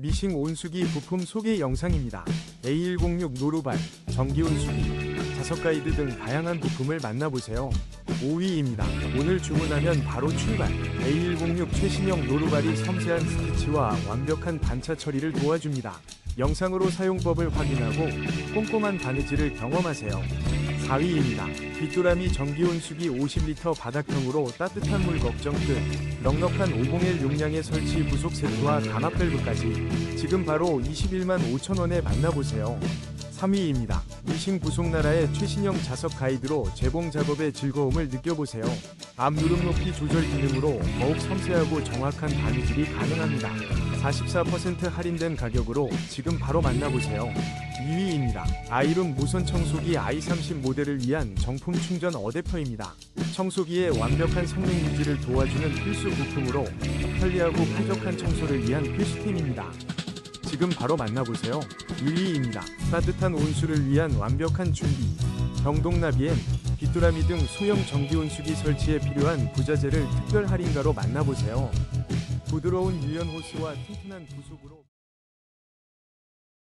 미싱 온수기 부품 소개 영상입니다. A106 노루발, 전기 온수기, 자석 가이드 등 다양한 부품을 만나보세요. 5위입니다. 오늘 주문하면 바로 출발. A106 최신형 노루발이 섬세한 스티치와 완벽한 반차 처리를 도와줍니다. 영상으로 사용법을 확인하고 꼼꼼한 바느질을 경험하세요. 4위입니다. 빗도라미 전기온수기 50리터 바닥형으로 따뜻한 물 걱정 끝. 넉넉한 501 용량의 설치 부속 세트와 감압 밸브까지 지금 바로 21만 5천원에 만나보세요. 3위입니다. 미싱 부속나라의 최신형 자석 가이드로 재봉 작업의 즐거움을 느껴보세요. 앞 누름 높이 조절 기능으로 더욱 섬세하고 정확한 바느질이 가능합니다. 44% 할인된 가격으로 지금 바로 만나보세요. 2위입니다. 아이룸 무선 청소기 i30 모델을 위한 정품 충전 어댑터입니다. 청소기의 완벽한 성능 유지를 도와주는 필수 부품으로 편리하고 쾌적한 청소를 위한 필수템입니다. 지금 바로 만나보세요. 1위입니다. 따뜻한 온수를 위한 완벽한 준비. 경동나비엔 귀뚜라미 등 소형 전기 온수기 설치에 필요한 부자재를 특별 할인가로 만나보세요. 부드러운 유연 호스와 튼튼한 부속으로